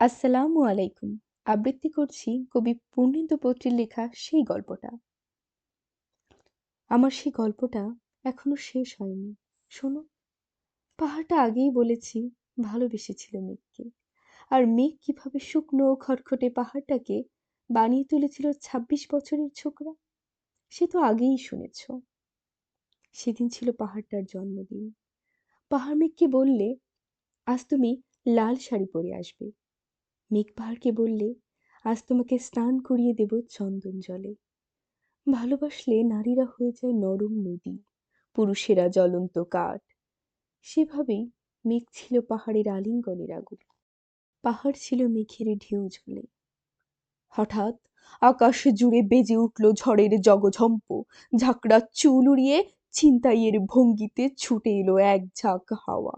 আসসালামু আলাইকুম। আবৃত্তি করছি কবি পূর্ণেন্দু পত্রীর লেখা সেই গল্পটা। আমার সেই গল্পটা এখনও শেষ হয়নি। শোনো, পাহাড়টা আগেই বলেছি ভালোবেসেছিল মেঘকে। আর মেঘ কীভাবে শুকনো খটখটে পাহাড়টাকে বানিয়ে তুলেছিল ছাব্বিশ বছরের ছোকরা, সে তো আগেই শুনেছ। সেদিন ছিল পাহাড়টার জন্মদিন। পাহাড় মেঘকে বললে, আজ তুমি লাল শাড়ি পরে আসবে। মেঘ পাহাড়কে বললে, আজ তোমাকে স্নান করিয়ে দেব চন্দন জলে। ভালোবাসলে নারীরা হয়ে যায় নরম নদী, পুরুষেরা জ্বলন্ত কাঠ। সেভাবেই মেঘ ছিল পাহাড়ের আলিঙ্গনের আগুন। পাহাড় ছিল মেঘের ঢেউ জলে হঠাৎ আকাশ জুড়ে বেজে উঠল ঝড়ের জগঝম্প, ঝাঁকড়া চুল উড়িয়ে ছিনতাইয়ের ভঙ্গিতে ছুটে এলো এক ঝাঁক হাওয়া।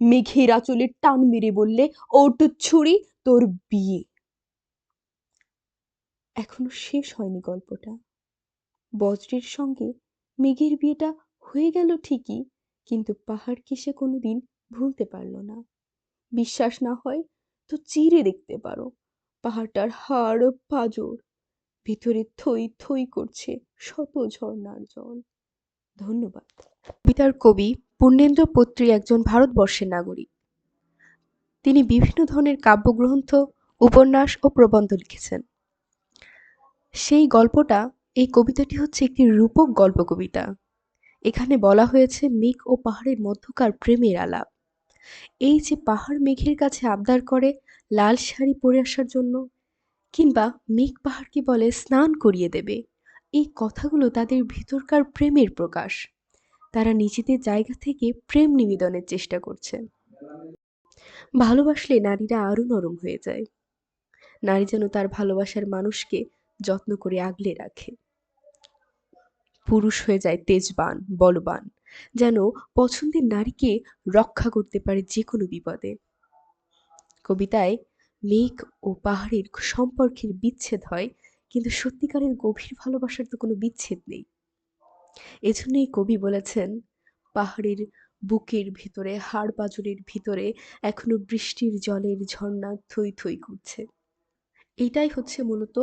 মেঘের আঁচলে টান মেরে বললে ওট ছুরি তোর বিয়ে। এখনও শেষ হয়নি গল্পটা। বজ্রের সঙ্গে মেঘের বিয়েটা হয়ে গেল ঠিকই, কিন্তু পাহাড়কে সে কোনোদিন ভুলতে পারল না। বিশ্বাস না হয় তো চিরে দেখতে পারো, পাহাড়টার হাড় পাজর। ভিতরে থই থই করছে শত ঝর্ণার জল। ধন্যবাদ। পিতার কবি পূর্ণেন্দ্র পত্রী একজন ভারতবর্ষের নাগরিক। তিনি বিভিন্ন ধরনের কাব্যগ্রন্থ, উপন্যাস ও প্রবন্ধ লিখেছেন। সেই গল্পটা, এই কবিতাটি হচ্ছে একটি রূপক গল্প কবিতা এখানে বলা হয়েছে মেঘ ও পাহাড়ের মধ্যকার প্রেমের আলাপ। এই যে পাহাড় মেঘের কাছে আবদার করে লাল শাড়ি পরে আসার জন্য, কিংবা মেঘ পাহাড়কে বলে স্নান করিয়ে দেবে, এই কথাগুলো তাদের ভিতরকার প্রেমের প্রকাশ। তারা নিজেদের জায়গা থেকে প্রেম নিবেদনের চেষ্টা করছে। ভালোবাসলে নারীরা আরও নরম হয়ে যায়। নারী যেন তার ভালোবাসার মানুষকে যত্ন করে আগলে রাখে। পুরুষ হয়ে যায় তেজবান, বলবান, যেন পছন্দের নারীকে রক্ষা করতে পারে যে কোনো বিপদে। কবিতায়, মেঘ ও পাহাড়ের সম্পর্কের বিচ্ছেদ হয়, কিন্তু সত্যিকারের গভীর ভালোবাসার তো কোনো বিচ্ছেদ নেই। এজন্যই কবি বলেছেন, পাহাড়ের বুকের ভিতরে, হাড় পাজরের ভিতরে এখনও বৃষ্টির জলের ঝর্ণা থই থই করছে। এটাই হচ্ছে মূলত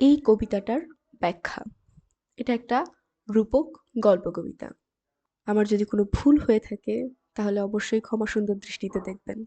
এই কবিতাটার ব্যাখ্যা। এটা একটা রূপক গল্প কবিতা। আমার যদি কোনো ভুল হয়ে থাকে, তাহলে অবশ্যই ক্ষমা সুন্দর দৃষ্টিতে দেখবেন।